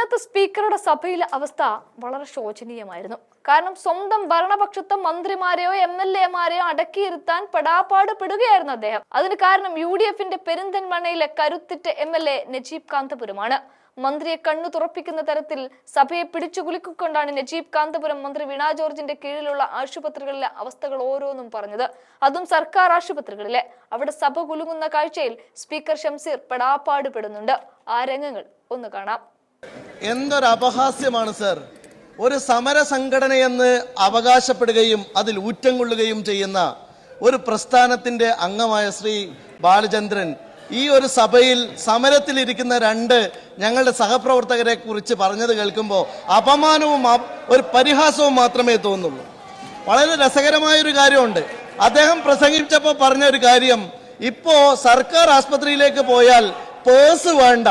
ഇന്നത്തെ സ്പീക്കറുടെ സഭയിലെ അവസ്ഥ വളരെ ശോചനീയമായിരുന്നു. കാരണം സ്വന്തം ഭരണപക്ഷത്തെ മന്ത്രിമാരെയോ എം എൽ എമാരെയോ അടക്കിയിരുത്താൻ പെടാപ്പാട് പെടുകയായിരുന്നു അദ്ദേഹം. അതിന് കാരണം യു ഡി എഫിന്റെ പെരിന്തൻമണയിലെ കരുത്തിറ്റ എം എൽ എ നജീബ് കാന്തപുരമാണ്. മന്ത്രിയെ കണ്ണു തുറപ്പിക്കുന്ന തരത്തിൽ സഭയെ പിടിച്ചു കുലുക്കിക്കൊണ്ടാണ് നജീബ് കാന്തപുരം മന്ത്രി വീണ ജോർജിന്റെ കീഴിലുള്ള ആശുപത്രികളിലെ അവസ്ഥകൾ ഓരോന്നും പറഞ്ഞത്. അതും സർക്കാർ ആശുപത്രികളിലെ. അവിടെ സഭ കുലുങ്ങുന്ന കാഴ്ചയിൽ സ്പീക്കർ ഷംസീർ പെടാപ്പാട് പെടുന്നുണ്ട് ആ രംഗങ്ങൾ ഒന്ന് കാണാം. എന്തൊരു അപഹാസ്യമാണ് സർ. ഒരു സമര സംഘടനയെന്ന് അവകാശപ്പെടുകയും അതിൽ ഊറ്റം കൊള്ളുകയും ചെയ്യുന്ന ഒരു പ്രസ്ഥാനത്തിന്റെ അംഗമായ ശ്രീ ബാലചന്ദ്രൻ ഈ ഒരു സഭയിൽ സമരത്തിലിരിക്കുന്ന രണ്ട് ഞങ്ങളുടെ സഹപ്രവർത്തകരെ കുറിച്ച് പറഞ്ഞത് കേൾക്കുമ്പോൾ അപമാനവും ഒരു പരിഹാസവും മാത്രമേ തോന്നുള്ളൂ. വളരെ രസകരമായൊരു കാര്യമുണ്ട്. അദ്ദേഹം പ്രസംഗിച്ചപ്പോൾ പറഞ്ഞ ഒരു കാര്യം ഇപ്പോ സർക്കാർ ആസ്പത്രിയിലേക്ക് പോയാൽ പേഴ്സ് വേണ്ട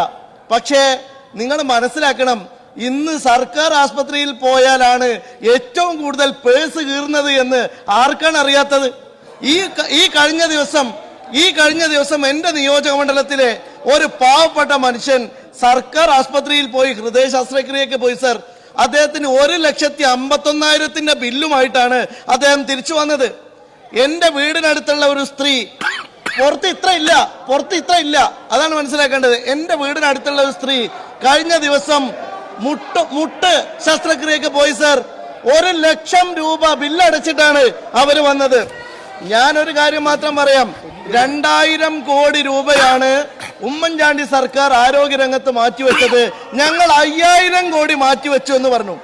പക്ഷേ നിങ്ങൾ മനസ്സിലാക്കണം ഇന്ന് സർക്കാർ ആസ്പത്രിയിൽ പോയാലാണ് ഏറ്റവും കൂടുതൽ പേഴ്സ് കീറുന്നത് എന്ന് ആർക്കാണ് അറിയാത്തത്? ഈ ഈ കഴിഞ്ഞ ദിവസം ഈ കഴിഞ്ഞ ദിവസം എന്റെ നിയോജക മണ്ഡലത്തിലെ ഒരു പാവപ്പെട്ട മനുഷ്യൻ സർക്കാർ ആസ്പത്രിയിൽ പോയി ഹൃദയ ശസ്ത്രക്രിയക്ക് പോയി സർ അദ്ദേഹത്തിന് ഒരു ലക്ഷത്തി അമ്പത്തൊന്നായിരത്തിന്റെ ബില്ലുമായിട്ടാണ് അദ്ദേഹം തിരിച്ചു വന്നത്. എന്റെ വീടിനടുത്തുള്ള ഒരു സ്ത്രീ പുറത്ത് ഇത്ര ഇല്ല പുറത്ത് ഇത്ര ഇല്ല. അതാണ് മനസ്സിലാക്കേണ്ടത്. എന്റെ വീടിനടുത്തുള്ള ഒരു സ്ത്രീ കഴിഞ്ഞ ദിവസം മുട്ട് മുട്ട് ശസ്ത്രക്രിയക്ക് പോയി സർ ഒരു ലക്ഷം രൂപ ബില്ലടച്ചിട്ടാണ് അവർ വന്നത്. ഞാനൊരു കാര്യം മാത്രം പറയാം. രണ്ടായിരം കോടി രൂപയാണ് ഉമ്മൻചാണ്ടി സർക്കാർ ആരോഗ്യരംഗത്ത് മാറ്റിവെച്ചത്. ഞങ്ങൾ അയ്യായിരം കോടി മാറ്റിവെച്ചു എന്ന് പറഞ്ഞു.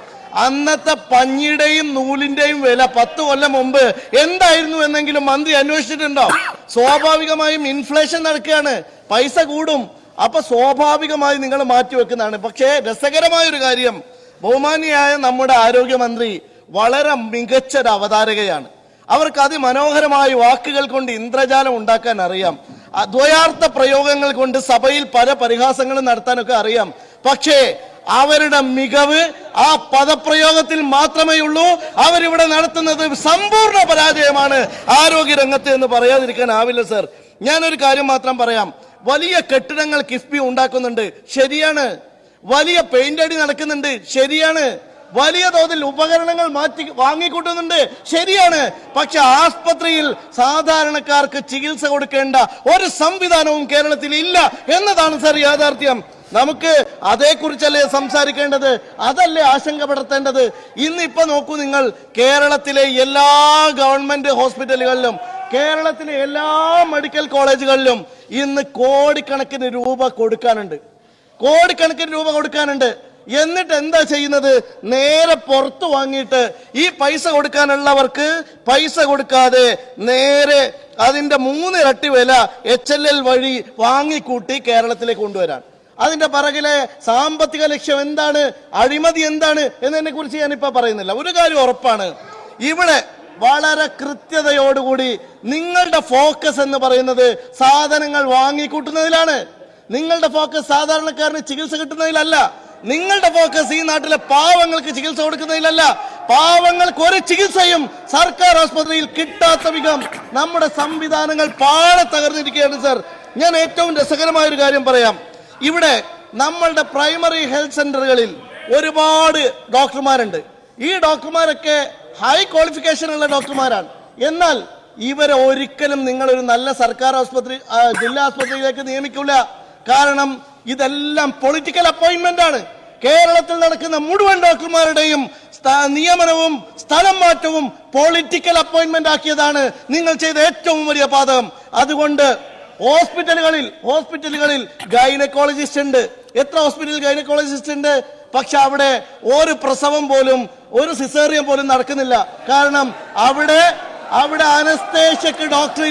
അന്നത്തെ പഞ്ഞിയുടെയും നൂലിന്റെയും വില പത്ത് കൊല്ലം മുമ്പ് എന്തായിരുന്നു എന്നെങ്കിലും മന്ത്രി അന്വേഷിച്ചിട്ടുണ്ടോ? സ്വാഭാവികമായും ഇൻഫ്ലേഷൻ നടക്കുകയാണ്. പൈസ കൂടും. അപ്പൊ സ്വാഭാവികമായി നിങ്ങൾ മാറ്റിവെക്കുന്നതാണ്. പക്ഷേ രസകരമായ ഒരു കാര്യം ബഹുമാനിയായ നമ്മുടെ ആരോഗ്യമന്ത്രി വളരെ മികച്ചൊരു അവതാരകയാണ് അവർക്ക് അതിമനോഹരമായ വാക്കുകൾ കൊണ്ട് ഇന്ദ്രജാലം ഉണ്ടാക്കാൻ അറിയാം. ദ്വയാർത്ഥ പ്രയോഗങ്ങൾ കൊണ്ട് സഭയിൽ പല പരിഹാസങ്ങളും നടത്താനൊക്കെ അറിയാം. പക്ഷേ അവരുടെ മികവ് ആ പദപ്രയോഗത്തിൽ മാത്രമേ ഉള്ളൂ. അവരിവിടെ നടത്തുന്നത് സമ്പൂർണ പരാജയമാണ് ആരോഗ്യ രംഗത്ത് എന്ന് പറയാതിരിക്കാനാവില്ല സർ. ഞാനൊരു കാര്യം മാത്രം പറയാം. വലിയ കെട്ടിടങ്ങൾ കിഫ്ബി ഉണ്ടാക്കുന്നുണ്ട്. ശരിയാണ്. വലിയ പെയിന്റ് അടി നടക്കുന്നുണ്ട്. ശരിയാണ്. വലിയ തോതിൽ ഉപകരണങ്ങൾ മാറ്റി വാങ്ങിക്കൂട്ടുന്നുണ്ട്. ശരിയാണ്. പക്ഷെ ആസ്പത്രിയിൽ സാധാരണക്കാർക്ക് ചികിത്സ കൊടുക്കേണ്ട ഒരു സംവിധാനവും കേരളത്തിൽ ഇല്ല എന്നതാണ് സർ യാഥാർത്ഥ്യം. നമുക്ക് അതേക്കുറിച്ചല്ലേ സംസാരിക്കേണ്ടത്? അതല്ലേ ആശങ്കപ്പെടുത്തേണ്ടത്? ഇന്നിപ്പോ നോക്കൂ നിങ്ങൾ കേരളത്തിലെ എല്ലാ ഗവൺമെന്റ് ഹോസ്പിറ്റലുകളിലും കേരളത്തിലെ എല്ലാ മെഡിക്കൽ കോളേജുകളിലും ഇന്ന് കോടിക്കണക്കിന് രൂപ കൊടുക്കാനുണ്ട്. കോടിക്കണക്കിന് രൂപ കൊടുക്കാനുണ്ട്. എന്നിട്ട് എന്താ ചെയ്യുന്നത്? നേരെ പുറത്തു വാങ്ങിയിട്ട് ഈ പൈസ കൊടുക്കാനുള്ളവർക്ക് പൈസ കൊടുക്കാതെ നേരെ അതിന്റെ മൂന്നിരട്ടി വില എച്ച് എൽ എൽ വഴി വാങ്ങിക്കൂട്ടി കേരളത്തിലേക്ക് കൊണ്ടുവരാൻ. അതിന്റെ പിറകിലെ സാമ്പത്തിക ലക്ഷ്യം എന്താണ്? അഴിമതി എന്താണ്? എന്നതിനെ കുറിച്ച് ഞാനിപ്പോ പറയുന്നില്ല. ഒരു കാര്യം ഉറപ്പാണ്. ഇവിടെ വളരെ കൃത്യതയോടുകൂടി നിങ്ങളുടെ ഫോക്കസ് എന്ന് പറയുന്നത് സാധനങ്ങൾ വാങ്ങിക്കൂട്ടുന്നതിലാണ്. നിങ്ങളുടെ ഫോക്കസ് സാധാരണക്കാരന് ചികിത്സ കിട്ടുന്നതിലല്ല. നിങ്ങളുടെ ഫോക്കസ് ഈ നാട്ടിലെ പാവങ്ങൾക്ക് ചികിത്സ കൊടുക്കുന്നതിലല്ല. പാവങ്ങൾക്ക് ഒരു ചികിത്സയും സർക്കാർ ആസ്പത്രിയിൽ കിട്ടാത്ത വിധം നമ്മുടെ സംവിധാനങ്ങൾ പാടെ തകർന്നിരിക്കുകയാണ് സർ. ഞാൻ ഏറ്റവും രസകരമായ ഒരു കാര്യം പറയാം. ഇവിടെ നമ്മളുടെ പ്രൈമറി ഹെൽത്ത് സെന്ററുകളിൽ ഒരുപാട് ഡോക്ടർമാരുണ്ട്. ഈ ഡോക്ടർമാരൊക്കെ ഹൈ ക്വാളിഫിക്കേഷൻ ഉള്ള ഡോക്ടർമാരാണ്. എന്നാൽ ഇവരെ ഒരിക്കലും നിങ്ങൾ ഒരു നല്ല സർക്കാർ ആസ്പത്രി ജില്ലാ ആസ്പത്രിയിലേക്ക് നിയമിക്കില്ല കാരണം ഇതെല്ലാം പൊളിറ്റിക്കൽ അപ്പോയിന്റ്മെന്റ് ആണ്. കേരളത്തിൽ നടക്കുന്ന മുഴുവൻ ഡോക്ടർമാരുടെയും നിയമനവും സ്ഥലം മാറ്റവും പൊളിറ്റിക്കൽ അപ്പോയിന്റ്മെന്റ് ആക്കിയതാണ് നിങ്ങൾ ചെയ്ത ഏറ്റവും വലിയ പാതകം അതുകൊണ്ട് ഹോസ്പിറ്റലുകളിൽ ഹോസ്പിറ്റലുകളിൽ ഗൈനക്കോളജിസ്റ്റ് ഉണ്ട്. എത്ര ഹോസ്പിറ്റലിൽ ഗൈനക്കോളജിസ്റ്റ് ഉണ്ട്? പക്ഷെ അവിടെ ഒരു പ്രസവം പോലും ഒരു സിസേറിയം പോലും നടക്കുന്നില്ല. കാരണം അവിടെ അവിടെ അനസ്തേഷ്യക്ക് ഡോക്ടർ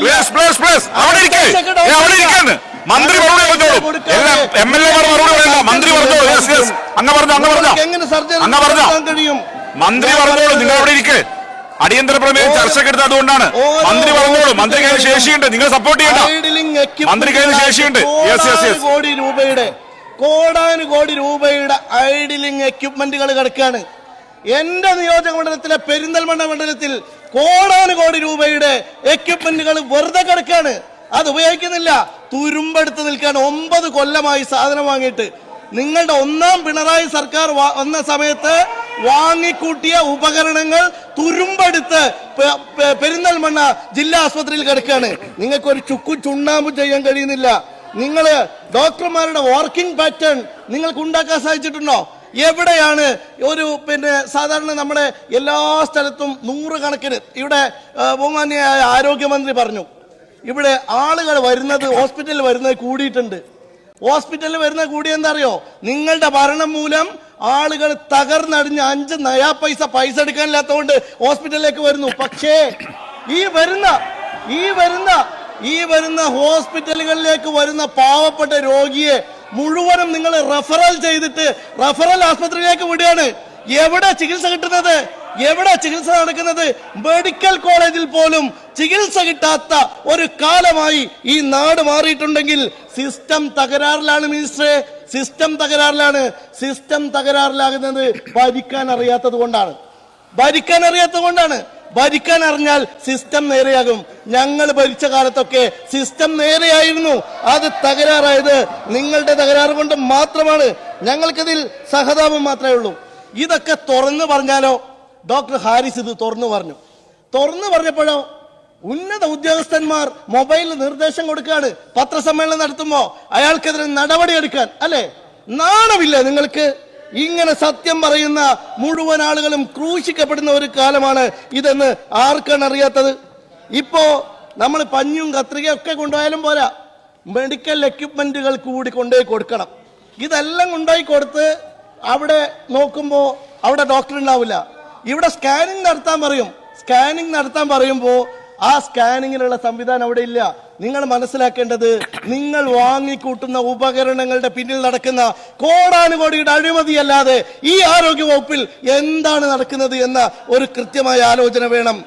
മന്ത്രി പറഞ്ഞു മന്ത്രി പറഞ്ഞോളൂ. നിങ്ങൾ അവിടെ ഇരിക്ക്. അടിയന്തര പ്രമേയം ചർച്ചയ്ക്ക് ചർച്ചക്കെടുത്ത് അതുകൊണ്ടാണ്. മന്ത്രി പറഞ്ഞോളൂ. മന്ത്രി കയ്യിൽ ശേഷിയുണ്ട്. നിങ്ങൾ സപ്പോർട്ട് ചെയ്യണ്ട. മന്ത്രി കയ്യിൽ ശേഷിയുണ്ട്. കോടി രൂപയുടെ കോടാനു കോടി രൂപയുടെ ഐഡിലിംഗ് എക്യുപ്മെന്റുകൾ കിടക്കുകയാണ്. എന്റെ നിയോജക മണ്ഡലത്തിലെ പെരിന്തൽമണ്ണ മണ്ഡലത്തിൽ കോടാനുകോടി രൂപയുടെ എക്യുപ്മെന്റുകൾ വെറുതെ കിടക്കുകയാണ്. അത് ഉപയോഗിക്കുന്നില്ല. തുരുമ്പെടുത്ത് നിൽക്കാൻ ഒമ്പത് കൊല്ലമായി സാധനം വാങ്ങിയിട്ട്. നിങ്ങളുടെ ഒന്നാം പിണറായി സർക്കാർ വന്ന സമയത്ത് വാങ്ങിക്കൂട്ടിയ ഉപകരണങ്ങൾ തുരുമ്പെടുത്ത് പെരിന്തൽമണ്ണ ജില്ലാ ആസ്പത്രിയിൽ കിടക്കുകയാണ്. നിങ്ങൾക്ക് ഒരു ചുക്കു ചുണ്ണാമ്പ് ചെയ്യാൻ കഴിയുന്നില്ല. നിങ്ങൾ ഡോക്ടർമാരുടെ വർക്കിംഗ് പാറ്റേൺ നിങ്ങൾക്ക് ഉണ്ടാക്കാൻ സാധിച്ചിട്ടുണ്ടോ? എവിടെയാണ് ഒരു പിന്നെ സാധാരണ നമ്മുടെ എല്ലാ സ്ഥലത്തും നൂറുകണക്കിന് ഇവിടെ ബഹുമാന്യായ ആരോഗ്യമന്ത്രി പറഞ്ഞു. ഇവിടെ ആളുകൾ വരുന്നത് ഹോസ്പിറ്റലിൽ വരുന്നത് കൂടിയിട്ടുണ്ട്. ഹോസ്പിറ്റലിൽ വരുന്ന കൂടി എന്താ അറിയോ നിങ്ങളുടെ ഭരണം മൂലം ആളുകൾ തകർന്നടിഞ്ഞ് അഞ്ച് നയാ പൈസ പൈസ എടുക്കാനില്ലാത്തതുകൊണ്ട് ഹോസ്പിറ്റലിലേക്ക് വരുന്നു. പക്ഷേ ഈ വരുന്ന ഈ വരുന്ന ഈ വരുന്ന ഹോസ്പിറ്റലുകളിലേക്ക് വരുന്ന പാവപ്പെട്ട രോഗിയെ മുഴുവനും നിങ്ങൾ റഫറൽ ചെയ്തിട്ട് റഫറൽ ആസ്പത്രിയിലേക്ക് വിടുകയാണ്. എവിടെ ചികിത്സ കിട്ടുന്നത്? എവിടെ ചികിത്സ നടക്കുന്നത്? മെഡിക്കൽ കോളേജിൽ പോലും ചികിത്സ കിട്ടാത്ത ഒരു കാലമായി ഈ നാട് മാറിയിട്ടുണ്ടെങ്കിൽ സിസ്റ്റം തകരാറിലാണ് മിനിസ്റ്ററെ. സിസ്റ്റം തകരാറിലാണ്. സിസ്റ്റം തകരാറിലാകുന്നത് ഭരിക്കാൻ അറിയാത്തത് കൊണ്ടാണ്. ഭരിക്കാൻ അറിയാത്തത് കൊണ്ടാണ്. ഭരിക്കാൻ അറിഞ്ഞാൽ സിസ്റ്റം നേരെയാകും. ഞങ്ങൾ ഭരിച്ച കാലത്തൊക്കെ സിസ്റ്റം നേരെയായിരുന്നു. അത് തകരാറായത് നിങ്ങളുടെ തകരാറ് കൊണ്ട് മാത്രമാണ്. ഞങ്ങൾക്കിതിൽ സഹതാപം മാത്രമേ ഉള്ളൂ. ഇതൊക്കെ തുറന്നു പറഞ്ഞാലോ? ഡോക്ടർ ഹാരിസ് ഇത് തുറന്നു പറഞ്ഞു. തുറന്നു പറഞ്ഞപ്പോഴോ? ഉന്നത ഉദ്യോഗസ്ഥന്മാർ മൊബൈലിൽ നിർദ്ദേശം കൊടുക്കുകയാണ്. പത്രസമ്മേളനം നടത്തുമ്പോ അയാൾക്കെതിരെ നടപടിയെടുക്കാൻ അല്ലേ? നാണമില്ല നിങ്ങൾക്ക്. ഇങ്ങനെ സത്യം പറയുന്ന മുഴുവൻ ആളുകളും ക്രൂശിക്കപ്പെടുന്ന ഒരു കാലമാണ് ഇതെന്ന് ആർക്കാണ് അറിയാത്തത്? ഇപ്പോ നമ്മൾ പഞ്ഞും കത്രികയും ഒക്കെ കൊണ്ടുപോയാലും പോരാ. മെഡിക്കൽ എക്യുപ്മെന്റുകൾ കൂടി കൊണ്ടുപോയി കൊടുക്കണം. ഇതെല്ലാം കൊണ്ടുപോയി കൊടുത്ത് അവിടെ നോക്കുമ്പോൾ അവിടെ ഡോക്ടർ ഉണ്ടാവില്ല. ഇവിടെ സ്കാനിങ് നടത്താൻ പറയും. സ്കാനിങ് നടത്താൻ പറയുമ്പോൾ ആ സ്കാനിങ്ങിനുള്ള സംവിധാനം അവിടെ ഇല്ല. നിങ്ങൾ മനസ്സിലാക്കേണ്ടത് നിങ്ങൾ വാങ്ങിക്കൂട്ടുന്ന ഉപകരണങ്ങളുടെ പിന്നിൽ നടക്കുന്ന കോടാനുകോടിയുടെ അഴിമതിയല്ലാതെ ഈ ആരോഗ്യ വകുപ്പിൽ എന്താണ് നടക്കുന്നത് എന്ന ഒരു കൃത്യമായ ആലോചന വേണം.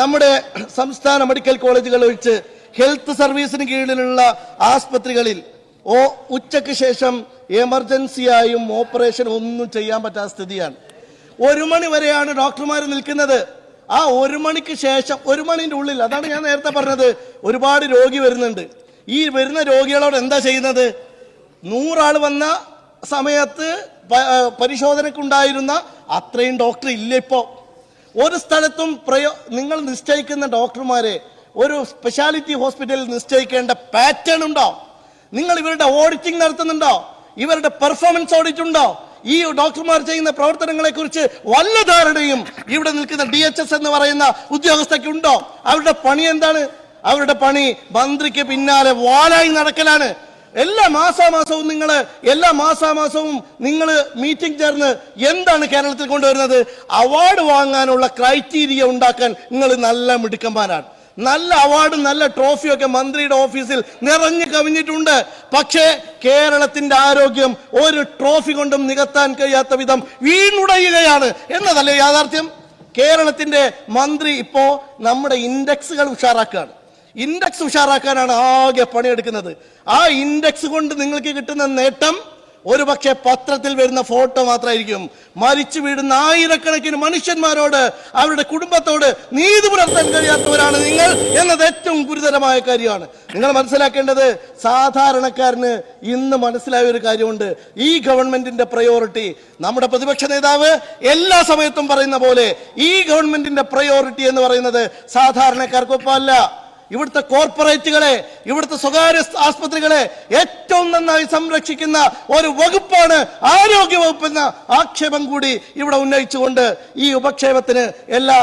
നമ്മുടെ സംസ്ഥാന മെഡിക്കൽ കോളേജുകൾ ഒഴിച്ച് ഹെൽത്ത് സർവീസിന് കീഴിലുള്ള ആസ്പത്രികളിൽ ഓ ഉച്ചയ്ക്ക് ശേഷം എമർജൻസിയായും ഓപ്പറേഷൻ ഒന്നും ചെയ്യാൻ പറ്റാത്ത സ്ഥിതിയാണ്. ഒരു മണി വരെയാണ് ഡോക്ടർമാർ നിൽക്കുന്നത്. ആ ഒരു മണിക്ക് ശേഷം ഒരു മണിന്റെ ഉള്ളിൽ അതാണ് ഞാൻ നേരത്തെ പറഞ്ഞത് ഒരുപാട് രോഗി വരുന്നുണ്ട്. ഈ വരുന്ന രോഗികളോട് എന്താ ചെയ്യുന്നത്? നൂറാൾ വന്ന സമയത്ത് പരിശോധനക്കുണ്ടായിരുന്ന അത്രയും ഡോക്ടർ ഇല്ല ഇപ്പോ. ഒരു സ്ഥലത്തും പ്രയോ നിങ്ങൾ നിശ്ചയിക്കുന്ന ഡോക്ടർമാരെ ഒരു സ്പെഷ്യാലിറ്റി ഹോസ്പിറ്റലിൽ നിശ്ചയിക്കേണ്ട പാറ്റേൺ ഉണ്ടോ? നിങ്ങൾ ഇവരുടെ ഓഡിറ്റിംഗ് നടത്തുന്നുണ്ടോ? ഇവരുടെ പെർഫോമൻസ് ഓഡിറ്റ് ഉണ്ടോ? ഈ ഡോക്ടർമാർ ചെയ്യുന്ന പ്രവർത്തനങ്ങളെ കുറിച്ച് വല്ല ധാരണയും ഇവിടെ നിൽക്കുന്ന ഡി എച്ച് എസ് എന്ന് പറയുന്ന ഉദ്യോഗസ്ഥയ്ക്ക് ഉണ്ടോ? അവരുടെ പണി എന്താണ്? അവരുടെ പണി മന്ത്രിക്ക് പിന്നാലെ വാലായി നടക്കലാണ്. എല്ലാ മാസാമാസവും നിങ്ങൾ എല്ലാ മാസാമാസവും നിങ്ങൾ മീറ്റിംഗ് ചേർന്ന് എന്താണ് കേരളത്തിൽ കൊണ്ടുവരുന്നത്? അവാർഡ് വാങ്ങാനുള്ള ക്രൈറ്റീരിയ ഉണ്ടാക്കാൻ നിങ്ങൾ നല്ല മിടുക്കന്മാരാണ്. നല്ല അവാർഡും നല്ല ട്രോഫിയും ഒക്കെ മന്ത്രിയുടെ ഓഫീസിൽ നിറഞ്ഞു കവിഞ്ഞിട്ടുണ്ട്. പക്ഷേ കേരളത്തിന്റെ ആരോഗ്യം ഒരു ട്രോഫി കൊണ്ടും നികത്താൻ കഴിയാത്ത വിധം വീണുടയുകയാണ് എന്നതല്ലേ യാഥാർത്ഥ്യം? കേരളത്തിന്റെ മന്ത്രി ഇപ്പോ നമ്മുടെ ഇൻഡെക്സുകൾ ഉഷാറാക്കുകയാണ്. ഇൻഡെക്സ് ഉഷാറാക്കാനാണ് ആകെ പണിയെടുക്കുന്നത്. ആ ഇൻഡെക്സ് കൊണ്ട് നിങ്ങൾക്ക് കിട്ടുന്ന നേട്ടം ഒരുപക്ഷെ പത്രത്തിൽ വരുന്ന ഫോട്ടോ മാത്രമായിരിക്കും മരിച്ചു വീടുന്ന ആയിരക്കണക്കിന് മനുഷ്യന്മാരോട് അവരുടെ കുടുംബത്തോട് നീതി പുലർത്താൻ കഴിയാത്തവരാണ് നിങ്ങൾ എന്നത് ഏറ്റവും ഗുരുതരമായ കാര്യമാണ്. നിങ്ങൾ മനസ്സിലാക്കേണ്ടത് സാധാരണക്കാരന് ഇന്ന് മനസ്സിലായ ഒരു കാര്യമുണ്ട്. ഈ ഗവൺമെന്റിന്റെ പ്രയോറിറ്റി നമ്മുടെ പ്രതിപക്ഷ നേതാവ് എല്ലാ സമയത്തും പറയുന്ന പോലെ ഈ ഗവൺമെന്റിന്റെ പ്രയോറിറ്റി എന്ന് പറയുന്നത് സാധാരണക്കാർക്കൊപ്പമല്ല. ഇവിടുത്തെ കോർപ്പറേറ്റുകളെ ഇവിടുത്തെ സ്വകാര്യ ആസ്പത്രികളെ ഏറ്റവും നന്നായി സംരക്ഷിക്കുന്ന ഒരു വകുപ്പാണ് ആരോഗ്യ വകുപ്പ് എന്ന ആക്ഷേപം കൂടി ഇവിടെ ഉന്നയിച്ചുകൊണ്ട് ഈ ഉപക്ഷേപത്തിന് എല്ലാ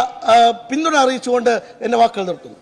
പിന്തുണ അറിയിച്ചുകൊണ്ട് എന്റെ വാക്കുകൾ നിർത്തുന്നു.